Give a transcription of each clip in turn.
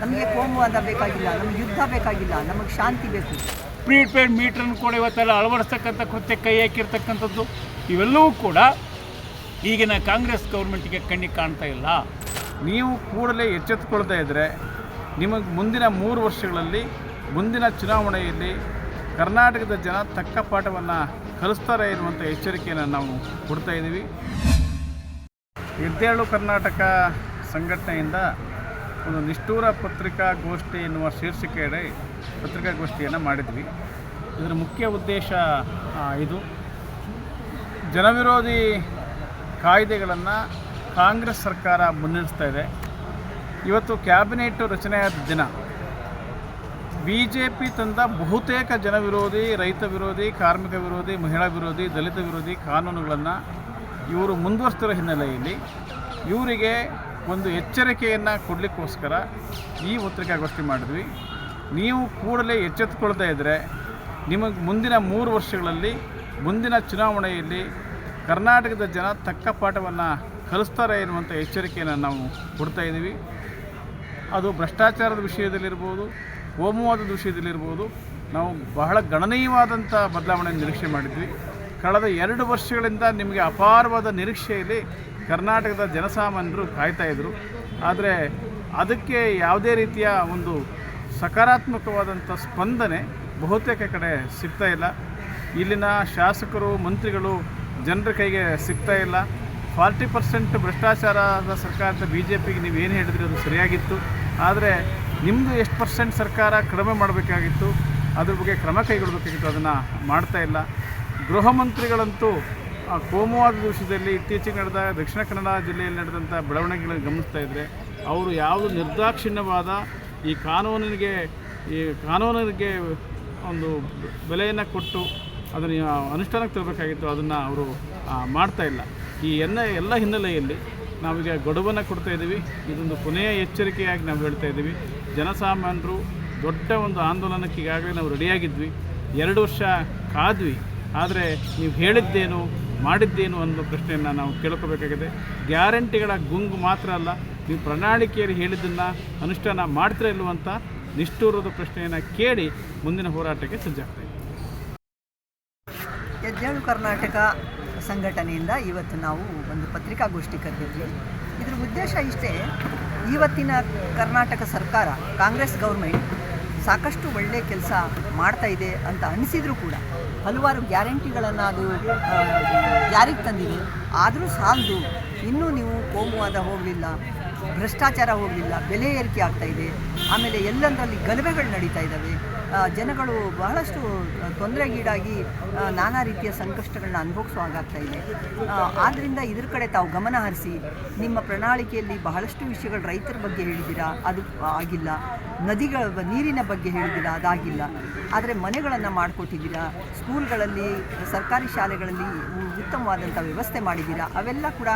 ನಮಗೆ ಕೋಮುವಾದ ಬೇಕಾಗಿಲ್ಲ ನಮಗೆ ಯುದ್ಧ ಬೇಕಾಗಿಲ್ಲ ನಮಗೆ ಶಾಂತಿ ಬೇಕು. ಪ್ರೀಪೇಡ್ ಮೀಟ್ರನ್ನು ಕೂಡ ಇವತ್ತೆಲ್ಲ ಅಳವಡಿಸ್ತಕ್ಕಂಥ ಕೃತ್ಯ ಕೈ ಹಾಕಿರ್ತಕ್ಕಂಥದ್ದು ಇವೆಲ್ಲವೂ ಕೂಡ ಈಗಿನ ಕಾಂಗ್ರೆಸ್ ಗೌರ್ಮೆಂಟಿಗೆ ಕಣ್ಣಿಗೆ ಕಾಣ್ತಾ ಇಲ್ಲ. ನೀವು ಕೂಡಲೇ ಎಚ್ಚೆತ್ತುಕೊಳ್ತಾ ಇದ್ದರೆ ನಿಮಗೆ ಮುಂದಿನ ಮೂರು ವರ್ಷಗಳಲ್ಲಿ ಮುಂದಿನ ಚುನಾವಣೆಯಲ್ಲಿ ಕರ್ನಾಟಕದ ಜನ ತಕ್ಕ ಪಾಠವನ್ನು ಕಲಿಸ್ತಾರೆ ಎನ್ನುವಂಥ ಎಚ್ಚರಿಕೆಯನ್ನು ನಾವು ಕೊಡ್ತಾ ಇದ್ದೀವಿ ಎದ್ದೇಳು ಕರ್ನಾಟಕ ಸಂಘಟನೆಯಿಂದ ಒಂದು ನಿಷ್ಠೂರ ಪತ್ರಿಕಾಗೋಷ್ಠಿ ಎನ್ನುವ ಶೀರ್ಷಿಕೆಯಡಿ ಪತ್ರಿಕಾಗೋಷ್ಠಿಯನ್ನು ಮಾಡಿದ್ವಿ. ಇದರ ಮುಖ್ಯ ಉದ್ದೇಶ ಇದು. ಜನವಿರೋಧಿ ಕಾಯ್ದೆಗಳನ್ನು ಕಾಂಗ್ರೆಸ್ ಸರ್ಕಾರ ಮುನ್ನಡೆಸ್ತಾ ಇದೆ. ಇವತ್ತು ಕ್ಯಾಬಿನೆಟ್ ರಚನೆಯಾದ ದಿನ. ಬಿ ಜೆ ಪಿ ತಂದ ಬಹುತೇಕ ಜನವಿರೋಧಿ, ರೈತ ವಿರೋಧಿ, ಕಾರ್ಮಿಕ ವಿರೋಧಿ, ಮಹಿಳಾ ವಿರೋಧಿ, ದಲಿತ ವಿರೋಧಿ ಕಾನೂನುಗಳನ್ನು ಇವರು ಮುಂದುವರಿಸ್ತಿರೋ ಹಿನ್ನೆಲೆಯಲ್ಲಿ ಇವರಿಗೆ ಒಂದು ಎಚ್ಚರಿಕೆಯನ್ನು ಕೊಡಲಿಕ್ಕೋಸ್ಕರ ಈ ಪತ್ರಿಕಾಗೋಷ್ಠಿ ಮಾಡಿದ್ವಿ. ನೀವು ಕೂಡಲೇ ಎಚ್ಚೆತ್ತುಕೊಳ್ತಾ ಇದ್ದರೆ ನಿಮಗೆ ಮುಂದಿನ ಮೂರು ವರ್ಷಗಳಲ್ಲಿ, ಮುಂದಿನ ಚುನಾವಣೆಯಲ್ಲಿ ಕರ್ನಾಟಕದ ಜನ ತಕ್ಕ ಪಾಠವನ್ನು ಕಲಿಸ್ತಾರೆ ಎನ್ನುವಂಥ ಎಚ್ಚರಿಕೆಯನ್ನು ನಾವು ಕೊಡ್ತಾ ಇದ್ದೀವಿ ಅದು ಭ್ರಷ್ಟಾಚಾರದ ವಿಷಯದಲ್ಲಿರ್ಬೋದು ಹೋಮವಾದದ ವಿಷಯದಲ್ಲಿರ್ಬೋದು, ನಾವು ಬಹಳ ಗಣನೀಯವಾದಂಥ ಬದಲಾವಣೆ ನಿರೀಕ್ಷೆ ಮಾಡಿದ್ವಿ. ಕಳೆದ ಎರಡು ವರ್ಷಗಳಿಂದ ನಿಮಗೆ ಅಪಾರವಾದ ನಿರೀಕ್ಷೆಯಲ್ಲಿ ಕರ್ನಾಟಕದ ಜನಸಾಮಾನ್ಯರು ಕಾಯ್ತಾ ಇದ್ದರು ಆದರೆ ಅದಕ್ಕೆ ಯಾವುದೇ ರೀತಿಯ ಒಂದು ಸಕಾರಾತ್ಮಕವಾದಂಥ ಸ್ಪಂದನೆ ಬಹುತೇಕ ಕಡೆ ಸಿಗ್ತಾ ಇಲ್ಲ. ಇಲ್ಲಿನ ಶಾಸಕರು, ಮಂತ್ರಿಗಳು ಜನರ ಕೈಗೆ ಸಿಗ್ತಾ ಇಲ್ಲ. ಫಾರ್ಟಿ ಪರ್ಸೆಂಟ್ ಭ್ರಷ್ಟಾಚಾರದ ಸರ್ಕಾರದ ಬಿ ಜೆ ಪಿಗೆ ನೀವು ಏನು ಹೇಳಿದ್ರಿ ಅದು ಸರಿಯಾಗಿತ್ತು. ಆದರೆ ನಿಮ್ಮದು ಎಷ್ಟು ಪರ್ಸೆಂಟ್ ಸರ್ಕಾರ ಕಡಿಮೆ ಮಾಡಬೇಕಾಗಿತ್ತು, ಅದ್ರ ಬಗ್ಗೆ ಕ್ರಮ ಕೈಗೊಳ್ಳಬೇಕಾಗಿತ್ತು ಅದನ್ನು ಮಾಡ್ತಾ ಇಲ್ಲ. ಗೃಹ ಮಂತ್ರಿಗಳಂತೂ ಕೋಮುವಾದ ದಿವಸದಲ್ಲಿ ಇತ್ತೀಚೆಗೆ ನಡೆದ ದಕ್ಷಿಣ ಕನ್ನಡ ಜಿಲ್ಲೆಯಲ್ಲಿ ನಡೆದಂಥ ಬೆಳವಣಿಗೆಗಳನ್ನು ಗಮನಿಸ್ತಾ ಇದ್ದರೆ ಅವರು ಯಾವುದು ನಿರ್ದಾಕ್ಷಿಣ್ಯವಾದ ಈ ಕಾನೂನಿಗೆ ಈ ಕಾನೂನಿಗೆ ಒಂದು ಬೆಲೆಯನ್ನು ಕೊಟ್ಟು ಅದನ್ನು ಅನುಷ್ಠಾನಕ್ಕೆ ತರಬೇಕಾಗಿತ್ತು, ಅದನ್ನು ಅವರು ಮಾಡ್ತಾ ಇಲ್ಲ. ಈ ಎಲ್ಲ ಎಲ್ಲ ಹಿನ್ನೆಲೆಯಲ್ಲಿ ನಾವೀಗ ಗಡುವನ್ನು ಕೊಡ್ತಾ ಇದ್ದೀವಿ. ಇದೊಂದು ಕೊನೆಯ ಎಚ್ಚರಿಕೆಯಾಗಿ ನಾವು ಹೇಳ್ತಾ ಇದ್ದೀವಿ. ಜನಸಾಮಾನ್ಯರು ದೊಡ್ಡ ಒಂದು ಆಂದೋಲನಕ್ಕೆ ಈಗಾಗಲೇ ನಾವು ರೆಡಿಯಾಗಿದ್ವಿ. ಎರಡು ವರ್ಷ ಕಾದ್ವಿ. ಆದರೆ ನೀವು ಹೇಳಿದ್ದೇನು, ಮಾಡಿದ್ದೇನು ಅನ್ನೋ ಪ್ರಶ್ನೆಯನ್ನು ನಾವು ಕೇಳ್ಕೋಬೇಕಾಗಿದೆ. ಗ್ಯಾರಂಟಿಗಳ ಗುಂಗು ಮಾತ್ರ ಅಲ್ಲ, ನೀವು ಪ್ರಣಾಳಿಕೆಯಲ್ಲಿ ಹೇಳಿದ್ದನ್ನು, ಅನುಷ್ಠಾನ ಮಾಡ್ತೀರಾ ಇಲ್ಲವಂತ ನಿಷ್ಠೂರದ ಪ್ರಶ್ನೆಯನ್ನು ಕೇಳಿ ಮುಂದಿನ ಹೋರಾಟಕ್ಕೆ ಸಜ್ಜಾಗ್ತಾ ಎದ್ದೇಳು ಕರ್ನಾಟಕ ಸಂಘಟನೆಯಿಂದ ಇವತ್ತು ನಾವು ಒಂದು ಪತ್ರಿಕಾಗೋಷ್ಠಿ ಕರೆದಿದ್ವಿ. ಇದ್ರ ಉದ್ದೇಶ ಇಷ್ಟೇ, ಇವತ್ತಿನ ಕರ್ನಾಟಕ ಸರ್ಕಾರ, ಕಾಂಗ್ರೆಸ್ ಗೌರ್ಮೆಂಟ್ ಸಾಕಷ್ಟು ಒಳ್ಳೆಯ ಕೆಲಸ ಮಾಡ್ತಾ ಇದೆ ಅಂತ ಅನಿಸಿದರೂ ಕೂಡ ಹಲವಾರು ಗ್ಯಾರಂಟಿಗಳನ್ನು ಅದು ಯಾರಿಗೆ ಜಾರಿಗೆ ತಂದಿದೆ. ಆದರೂ ಸಾಲದು. ಇನ್ನೂ ನೀವು ಕೋಮುವಾದ ಹೋಗಲಿಲ್ಲ, ಭ್ರಷ್ಟಾಚಾರ ಹೋಗಲಿಲ್ಲ, ಬೆಲೆ ಏರಿಕೆ ಆಗ್ತಾ ಇದೆ. ಆಮೇಲೆ ಎಲ್ಲಂದರಲ್ಲಿ ಗಲಭೆಗಳು ನಡೀತಾ ಇದ್ದಾವೆ. ಜನಗಳು ಬಹಳಷ್ಟು ತೊಂದರೆಗೀಡಾಗಿ ನಾನಾ ರೀತಿಯ ಸಂಕಷ್ಟಗಳನ್ನ ಅನುಭವಿಸೋ ಹಾಗಾಗ್ತಾ ಇದೆ. ಆದ್ದರಿಂದ ಇದ್ರ ಕಡೆ ತಾವು ಗಮನ ಹರಿಸಿ, ನಿಮ್ಮ ಪ್ರಣಾಳಿಕೆಯಲ್ಲಿ ಬಹಳಷ್ಟು ವಿಷಯಗಳು ರೈತರ ಬಗ್ಗೆ ಹೇಳಿದ್ದೀರಾ, ಅದು ಆಗಿಲ್ಲ. ನದಿಗಳ ನೀರಿನ ಬಗ್ಗೆ ಹೇಳಿದ್ದೀರಾ, ಅದಾಗಿಲ್ಲ. ಆದರೆ ಮನೆಗಳನ್ನು ಮಾಡಿಕೊಟ್ಟಿದ್ದೀರಾ, ಸ್ಕೂಲ್ಗಳಲ್ಲಿ, ಸರ್ಕಾರಿ ಶಾಲೆಗಳಲ್ಲಿ ಉತ್ತಮವಾದಂಥ ವ್ಯವಸ್ಥೆ ಮಾಡಿದ್ದೀರಾ, ಅವೆಲ್ಲ ಕೂಡ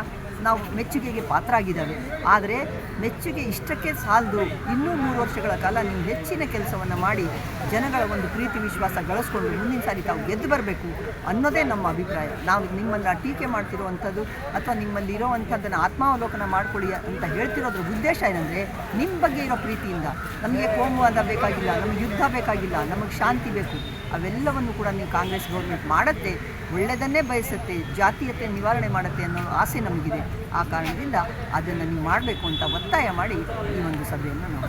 ನಾವು ಮೆಚ್ಚುಗೆಗೆ ಪಾತ್ರ ಆಗಿದ್ದಾವೆ ಆದರೆ ಮೆಚ್ಚುಗೆ ಇಷ್ಟಕ್ಕೆ ಸಾಲದು ಇನ್ನೂ ಮೂರು ವರ್ಷಗಳ ಕಾಲ ನೀವು ಹೆಚ್ಚಿನ ಕೆಲಸವನ್ನು ಮಾಡಿ ಜನಗಳ ಒಂದು ಪ್ರೀತಿ ವಿಶ್ವಾಸ ಗಳಿಸ್ಕೊಂಡು ಮುಂದಿನ ಸಾರಿ ತಾವು ಗೆದ್ದು ಬರಬೇಕು ಅನ್ನೋದೇ ನಮ್ಮ ಅಭಿಪ್ರಾಯ. ನಾವು ನಿಮ್ಮನ್ನು ಟೀಕೆ ಮಾಡ್ತಿರುವಂಥದ್ದು ಅಥವಾ ನಿಮ್ಮಲ್ಲಿ ಇರೋವಂಥದ್ದನ್ನು ಆತ್ಮಾವಲೋಕನ ಮಾಡಿಕೊಳ್ಳಿ ಅಂತ ಹೇಳ್ತಿರೋದ್ರ ಉದ್ದೇಶ ಏನಂದರೆ ನಿಮ್ಮ ಬಗ್ಗೆ ಇರೋ ಪ್ರೀತಿಯಿಂದ ನಮಗೆ ಕೋಮುವಾದ ಬೇಕಾಗಿಲ್ಲ, ನಮಗೆ ಯುದ್ಧ ಬೇಕಾಗಿಲ್ಲ, ನಮಗೆ ಶಾಂತಿ ಬೇಕು. ಅವೆಲ್ಲವನ್ನು ಕೂಡ ನೀವು ಕಾಂಗ್ರೆಸ್ ಗೌರ್ಮೆಂಟ್ ಮಾಡುತ್ತೆ ಒಳ್ಳೆಯದನ್ನೇ ಬಯಸುತ್ತೆ, ಜಾತೀಯತೆ ನಿವಾರಣೆ ಮಾಡುತ್ತೆ ಅನ್ನೋ ಆಸೆ ನಮಗಿದೆ. ಆ ಕಾರಣದಿಂದ ಅದನ್ನು ನೀವು ಮಾಡಬೇಕು ಅಂತ ಒತ್ತಾಯ ಮಾಡಿ ಈ ಒಂದು ಸಭೆಯನ್ನು ನಾವು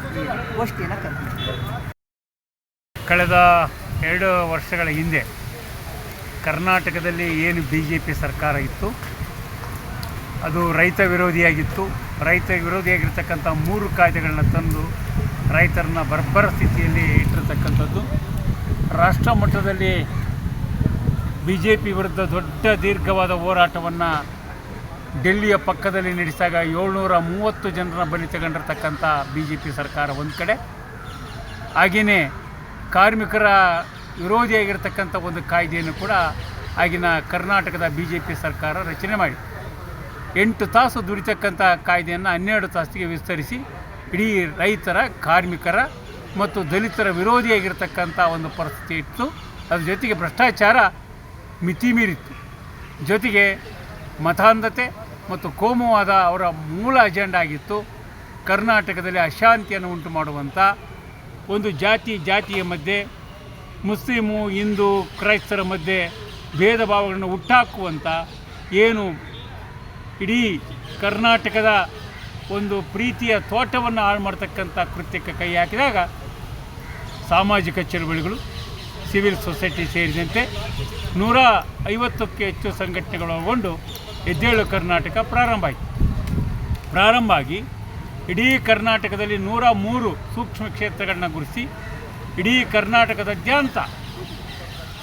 ಗೋಷ್ಠಿಯನ್ನು ಕರೆದಿದ್ದೀವಿ. ಕಳೆದ ಎರಡು ವರ್ಷಗಳ ಹಿಂದೆ ಕರ್ನಾಟಕದಲ್ಲಿ ಏನು ಬಿ ಜೆ ಪಿ ಸರ್ಕಾರ ಇತ್ತು, ಅದು ರೈತ ವಿರೋಧಿಯಾಗಿತ್ತು. ರೈತ ವಿರೋಧಿಯಾಗಿರ್ತಕ್ಕಂಥ ಮೂರು ಕಾಯ್ದೆಗಳನ್ನ ತಂದು ರೈತರನ್ನ ಬರ್ಬರ ಸ್ಥಿತಿಯಲ್ಲಿ ಇಟ್ಟಿರ್ತಕ್ಕಂಥದ್ದು. ರಾಷ್ಟ್ರ ಮಟ್ಟದಲ್ಲಿ ಬಿ ಜೆ ಪಿ ವಿರುದ್ಧ ದೊಡ್ಡ ದೀರ್ಘವಾದ ಹೋರಾಟವನ್ನು ಡೆಲ್ಲಿಯ ಪಕ್ಕದಲ್ಲಿ ನಡೆಸಿದಾಗ ಏಳ್ನೂರ ಮೂವತ್ತು ಜನರ ಬಲಿ ತಗೊಂಡಿರ್ತಕ್ಕಂಥ ಬಿ ಜೆ ಪಿ ಸರ್ಕಾರ ಒಂದು ಕಡೆ. ಹಾಗೆಯೇ ಕಾರ್ಮಿಕರ ವಿರೋಧಿಯಾಗಿರ್ತಕ್ಕಂಥ ಒಂದು ಕಾಯ್ದೆಯನ್ನು ಕೂಡ ಆಗಿನ ಕರ್ನಾಟಕದ ಬಿ ಜೆ ಪಿ ಸರ್ಕಾರ ರಚನೆ ಮಾಡಿ ಎಂಟು ತಾಸು ದುಡಿತಕ್ಕಂಥ ಕಾಯ್ದೆಯನ್ನು ಹನ್ನೆರಡು ತಾಸಿಗೆ ವಿಸ್ತರಿಸಿ ಇಡೀ ರೈತರ, ಕಾರ್ಮಿಕರ ಮತ್ತು ದಲಿತರ ವಿರೋಧಿಯಾಗಿರ್ತಕ್ಕಂಥ ಒಂದು ಪರಿಸ್ಥಿತಿ ಇತ್ತು. ಅದ್ರ ಜೊತೆಗೆ ಭ್ರಷ್ಟಾಚಾರ ಮಿತಿ ಮೀರಿತ್ತು. ಜೊತೆಗೆ ಮತಾಂಧತೆ ಮತ್ತು ಕೋಮುವಾದ ಅವರ ಮೂಲ ಅಜೆಂಡ ಆಗಿತ್ತು. ಕರ್ನಾಟಕದಲ್ಲಿ ಅಶಾಂತಿಯನ್ನು ಉಂಟು ಮಾಡುವಂಥ ಒಂದು ಜಾತಿ ಜಾತಿಯ ಮಧ್ಯೆ, ಮುಸ್ಲಿಮು, ಹಿಂದೂ, ಕ್ರೈಸ್ತರ ಮಧ್ಯೆ ಭೇದ ಭಾವಗಳನ್ನು ಹುಟ್ಟಾಕುವಂಥ ಏನು ಇಡೀ ಕರ್ನಾಟಕದ ಒಂದು ಪ್ರೀತಿಯ ತೋಟವನ್ನು ಹಾಳು ಮಾಡ್ತಕ್ಕಂಥ ಕೃತ್ಯಕ್ಕೆ ಕೈ ಹಾಕಿದಾಗ ಸಾಮಾಜಿಕ ಚಳುವಳಿಗಳು ಸಿವಿಲ್ ಸೊಸೈಟಿ ಸೇರಿದಂತೆ ನೂರ ಐವತ್ತಕ್ಕೆ ಹೆಚ್ಚು ಸಂಘಟನೆಗಳು ಒಳಗೊಂಡು ಎದ್ದೇಳು ಕರ್ನಾಟಕ ಪ್ರಾರಂಭ ಆಯಿತು. ಪ್ರಾರಂಭ ಆಗಿ ಇಡೀ ಕರ್ನಾಟಕದಲ್ಲಿ ನೂರ ಮೂರು ಸೂಕ್ಷ್ಮ ಕ್ಷೇತ್ರಗಳನ್ನ ಗುರುತಿಸಿ ಇಡೀ ಕರ್ನಾಟಕದಾದ್ಯಂತ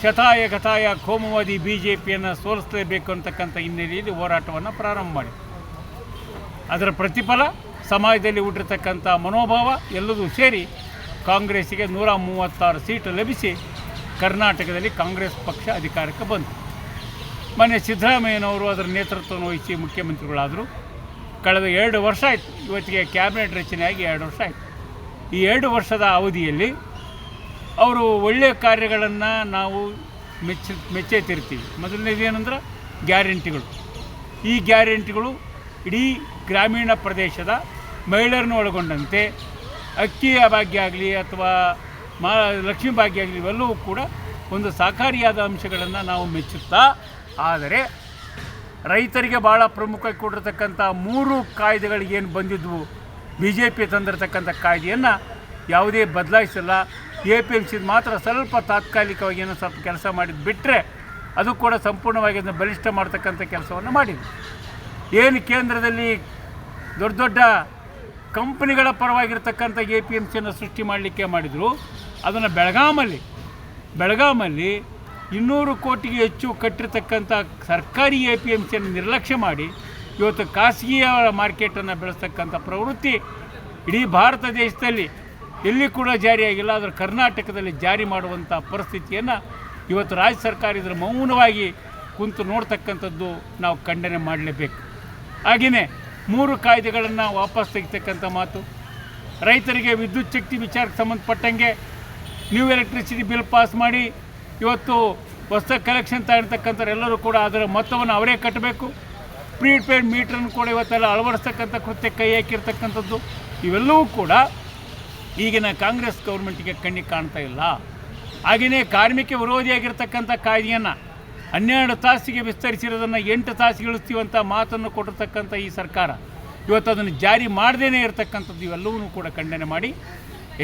ಶತಾಯ ಗತಾಯ ಕೋಮುವಾದಿ ಬಿ ಜೆ ಪಿಯನ್ನು ಸೋಲಿಸಲೇಬೇಕು ಅಂತಕ್ಕಂಥ ಹಿನ್ನೆಲೆಯಲ್ಲಿ ಹೋರಾಟವನ್ನು ಪ್ರಾರಂಭ ಮಾಡಿ ಅದರ ಪ್ರತಿಫಲ ಸಮಾಜದಲ್ಲಿ ಹುಟ್ಟಿರ್ತಕ್ಕಂಥ ಮನೋಭಾವ ಎಲ್ಲದೂ ಸೇರಿ ಕಾಂಗ್ರೆಸ್ಸಿಗೆ ನೂರ ಮೂವತ್ತಾರು ಸೀಟು ಲಭಿಸಿ ಕರ್ನಾಟಕದಲ್ಲಿ ಕಾಂಗ್ರೆಸ್ ಪಕ್ಷ ಅಧಿಕಾರಕ್ಕೆ ಬಂತು. ಮೊನ್ನೆ ಸಿದ್ದರಾಮಯ್ಯನವರು ಅದರ ನೇತೃತ್ವವನ್ನು ವಹಿಸಿ ಮುಖ್ಯಮಂತ್ರಿಗಳಾದರು. ಕಳೆದ ಎರಡು ವರ್ಷ ಆಯಿತು. ಇವತ್ತಿಗೆ ಕ್ಯಾಬಿನೆಟ್ ರಚನೆಯಾಗಿ ಎರಡು ವರ್ಷ ಆಯಿತು. ಈ ಎರಡು ವರ್ಷದ ಅವಧಿಯಲ್ಲಿ ಅವರು ಒಳ್ಳೆಯ ಕಾರ್ಯಗಳನ್ನು ನಾವು ಮೆಚ್ಚ, ಮೆಚ್ಚೇತಿರ್ತೀವಿ. ಮೊದಲನೇದೇನೆಂದ್ರೆ ಗ್ಯಾರಂಟಿಗಳು. ಈ ಗ್ಯಾರಂಟಿಗಳು ಇಡೀ ಗ್ರಾಮೀಣ ಪ್ರದೇಶದ ಮಹಿಳೆಯರನ್ನು ಒಳಗೊಂಡಂತೆ ಅಕ್ಕಿಯ ಭಾಗ್ಯ ಆಗಲಿ ಅಥವಾ ಮಾ ಲಕ್ಷ್ಮೀ ಭಾಗ್ಯ ಆಗಲಿ ಇವೆಲ್ಲವೂ ಕೂಡ ಒಂದು ಸಹಕಾರಿಯಾದ ಅಂಶಗಳನ್ನು ನಾವು ಮೆಚ್ಚುತ್ತಾ, ಆದರೆ ರೈತರಿಗೆ ಭಾಳ ಪ್ರಮುಖ ಕೊಟ್ಟಿರ್ತಕ್ಕಂಥ ಮೂರು ಕಾಯ್ದೆಗಳಿಗೇನು ಬಂದಿದ್ವು? ಬಿ ಜೆ ಪಿ ತಂದಿರತಕ್ಕಂಥ ಕಾಯ್ದೆಯನ್ನು ಯಾವುದೇ ಬದಲಾಯಿಸಿಲ್ಲ. ಎ ಪಿ ಎಂ ಸಿದು ಮಾತ್ರ ಸ್ವಲ್ಪ ತಾತ್ಕಾಲಿಕವಾಗಿ ಏನೋ ಸ್ವಲ್ಪ ಕೆಲಸ ಮಾಡಿದ್ದು ಬಿಟ್ಟರೆ ಅದು ಕೂಡ ಸಂಪೂರ್ಣವಾಗಿ ಅದನ್ನು ಬಲಿಷ್ಠ ಮಾಡ್ತಕ್ಕಂಥ ಕೆಲಸವನ್ನು ಮಾಡಿದ್ವಿ. ಏನು ಕೇಂದ್ರದಲ್ಲಿ ದೊಡ್ಡ ದೊಡ್ಡ ಕಂಪನಿಗಳ ಪರವಾಗಿರ್ತಕ್ಕಂಥ ಎ ಪಿ ಎಂ ಸಿಯನ್ನು ಸೃಷ್ಟಿ ಮಾಡಲಿಕ್ಕೆ ಮಾಡಿದರು. ಅದನ್ನು ಬೆಳಗಾಮಲ್ಲಿ ಬೆಳಗಾಮಲ್ಲಿ ಇನ್ನೂರು ಕೋಟಿಗೆ ಹೆಚ್ಚು ಕಟ್ಟಿರ್ತಕ್ಕಂಥ ಸರ್ಕಾರಿ ಎ ಪಿ ಎಂ ಸಿಯನ್ನು ನಿರ್ಲಕ್ಷ್ಯ ಮಾಡಿ ಇವತ್ತು ಖಾಸಗಿಯ ಮಾರ್ಕೆಟನ್ನು ಬೆಳೆಸ್ತಕ್ಕಂಥ ಪ್ರವೃತ್ತಿ ಇಡೀ ಭಾರತ ದೇಶದಲ್ಲಿ ಎಲ್ಲಿ ಕೂಡ ಜಾರಿಯಾಗಿಲ್ಲ. ಆದರೆ ಕರ್ನಾಟಕದಲ್ಲಿ ಜಾರಿ ಮಾಡುವಂಥ ಪರಿಸ್ಥಿತಿಯನ್ನು ಇವತ್ತು ರಾಜ್ಯ ಸರ್ಕಾರ ಇದರ ಮೌನವಾಗಿ ಕುಂತು ನೋಡ್ತಕ್ಕಂಥದ್ದು ನಾವು ಖಂಡನೆ ಮಾಡಲೇಬೇಕು. ಹಾಗೆಯೇ ಮೂರು ಕಾಯ್ದೆಗಳನ್ನು ವಾಪಸ್ ತೆಗಿತಕ್ಕಂಥ ಮಾತು. ರೈತರಿಗೆ ವಿದ್ಯುತ್ ಶಕ್ತಿ ವಿಚಾರಕ್ಕೆ ಸಂಬಂಧಪಟ್ಟಂಗೆ ನ್ಯೂ ಎಲೆಕ್ಟ್ರಿಸಿಟಿ ಬಿಲ್ ಪಾಸ್ ಮಾಡಿ, ಇವತ್ತು ಹೊಸ ಕಲೆಕ್ಷನ್ ತಗೊಳ್ತಕ್ಕಂಥವ್ರೆಲ್ಲರೂ ಕೂಡ ಅದರ ಮೊತ್ತವನ್ನು ಅವರೇ ಕಟ್ಟಬೇಕು. ಪ್ರೀಪೇಯ್ಡ್ ಮೀಟ್ರನ್ನು ಕೂಡ ಇವತ್ತೆಲ್ಲ ಅಳವಡಿಸ್ತಕ್ಕಂಥ ಕೃತ್ಯ ಕೈ ಹಾಕಿರ್ತಕ್ಕಂಥದ್ದು. ಇವೆಲ್ಲವೂ ಕೂಡ ಈಗಿನ ಕಾಂಗ್ರೆಸ್ ಗೌರ್ಮೆಂಟಿಗೆ ಕಣ್ಣಿಗೆ ಕಾಣ್ತಾ ಇಲ್ಲ. ಹಾಗೆಯೇ ಕಾರ್ಮಿಕ ವಿರೋಧಿಯಾಗಿರ್ತಕ್ಕಂಥ ಕಾಯ್ದೆಯನ್ನು ಹನ್ನೆರಡು ತಾಸಿಗೆ ವಿಸ್ತರಿಸಿರೋದನ್ನು ಎಂಟು ತಾಸಿಗೆ ಇಳಿಸ್ತೀವಂಥ ಮಾತನ್ನು ಕೊಟ್ಟಿರ್ತಕ್ಕಂಥ ಈ ಸರ್ಕಾರ. ಇವತ್ತು ಅದನ್ನು ಜಾರಿ ಮಾಡದೇ ಇರತಕ್ಕಂಥದ್ದು ಇವೆಲ್ಲವೂ ಕೂಡ ಖಂಡನೆ ಮಾಡಿ.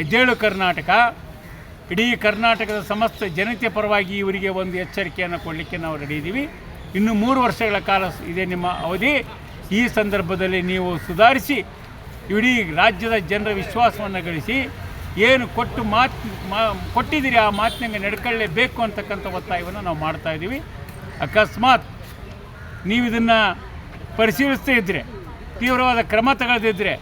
ಎದ್ದೇಳು ಕರ್ನಾಟಕ. ಇಡೀ ಕರ್ನಾಟಕದ ಸಮಸ್ತ ಜನತೆ ಪರವಾಗಿ ಇವರಿಗೆ ಒಂದು ಎಚ್ಚರಿಕೆಯನ್ನು ಕೊಡಲಿಕ್ಕೆ ನಾವು ರೆಡಿ ಇದ್ದೀವಿ ಇನ್ನು ಮೂರು ವರ್ಷಗಳ ಕಾಲ ಇದೆ ನಿಮ್ಮ ಅವಧಿ. ಈ ಸಂದರ್ಭದಲ್ಲಿ ನೀವು ಸುಧಾರಿಸಿ, ಇಡೀ ರಾಜ್ಯದ ಜನರ ವಿಶ್ವಾಸವನ್ನು ಗಳಿಸಿ, ಏನು ಕೊಟ್ಟು ಮಾತು, ಮಾ, ಕೊಟ್ಟಿದ್ದೀರಿ ಆ ಮಾತಿನಂಗೆ ನಡ್ಕೊಳ್ಳೇಬೇಕು ಅಂತಕ್ಕಂಥ ಒತ್ತಾಯವನ್ನು ನಾವು ಮಾಡ್ತಾ ಇದ್ದೀವಿ ಅಕಸ್ಮಾತ್ ನೀವು ಇದನ್ನು ಪರಿಶೀಲಿಸ್ತಾ ಇದ್ದರೆ ತೀವ್ರವಾದ ಕ್ರಮ ತಗೊಳ್ದಿದ್ದರೆ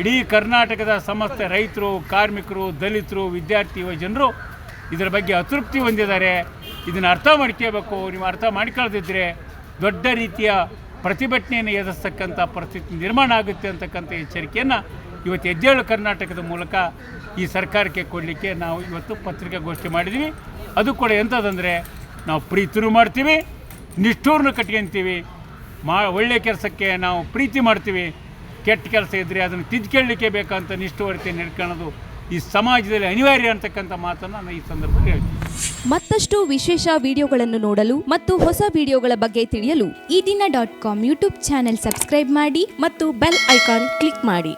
ಇಡೀ ಕರ್ನಾಟಕದ ಸಮಸ್ತ ರೈತರು, ಕಾರ್ಮಿಕರು, ದಲಿತರು, ವಿದ್ಯಾರ್ಥಿ, ಯುವಜನರು ಇದರ ಬಗ್ಗೆ ಅತೃಪ್ತಿ ಹೊಂದಿದ್ದಾರೆ. ಇದನ್ನು ಅರ್ಥ ಮಾಡ್ಕೋಬೇಕು. ನೀವು ಅರ್ಥ ಮಾಡ್ಕೊಳ್ದಿದ್ರೆ ದೊಡ್ಡ ರೀತಿಯ ಪ್ರತಿಭಟನೆಯನ್ನು ಎದುರಿಸ್ತಕ್ಕಂಥ ಪರಿಸ್ಥಿತಿ ನಿರ್ಮಾಣ ಆಗುತ್ತೆ ಅಂತಕ್ಕಂಥ ಎಚ್ಚರಿಕೆಯನ್ನು ಇವತ್ತು ಎದ್ದೇಳು ಕರ್ನಾಟಕದ ಮೂಲಕ ಈ ಸರ್ಕಾರಕ್ಕೆ ಕೊಡಲಿಕ್ಕೆ ನಾವು ಇವತ್ತು ಪತ್ರಿಕಾಗೋಷ್ಠಿ ಮಾಡಿದ್ವಿ ಅದು ಕೂಡ ಎಂಥದ್ದಂದರೆ ನಾವು ಪ್ರೀತಿನೂ ಮಾಡ್ತೀವಿ ನಿಷ್ಠೂರನ್ನು ಕಟ್ಕೊಂತೀವಿ. ಮಾ ಒಳ್ಳೆಯ ಕೆಲಸಕ್ಕೆ ನಾವು ಪ್ರೀತಿ ಮಾಡ್ತೀವಿ. ಕೆಟ್ಟ ಕೆಲಸ ಇದ್ದರೆ ಅದನ್ನು ತಿದ್ಕೊಳ್ಳಿಕ್ಕೆ ಬೇಕಂತ ನಿಷ್ಠುವರ್ತಿ ನಡ್ಕೊಳ್ಳೋದು ಈ ಸಮಾಜದಲ್ಲಿ ಅನಿವಾರ್ಯ ಅಂತಕ್ಕಂಥ ಮಾತನ್ನು ನಾನು ಈ ಸಂದರ್ಭದಲ್ಲಿ ಹೇಳ್ತೀನಿ. ಮತ್ತಷ್ಟು ವಿಶೇಷ ವಿಡಿಯೋಗಳನ್ನು ನೋಡಲು ಮತ್ತು ಹೊಸ ವಿಡಿಯೋಗಳ ಬಗ್ಗೆ ತಿಳಿಯಲು ಈ ದಿನ dot com YouTube channel subscribe ಮಾಡಿ ಮತ್ತು ಬೆಲ್ ಐಕಾನ್ ಕ್ಲಿಕ್ ಮಾಡಿ.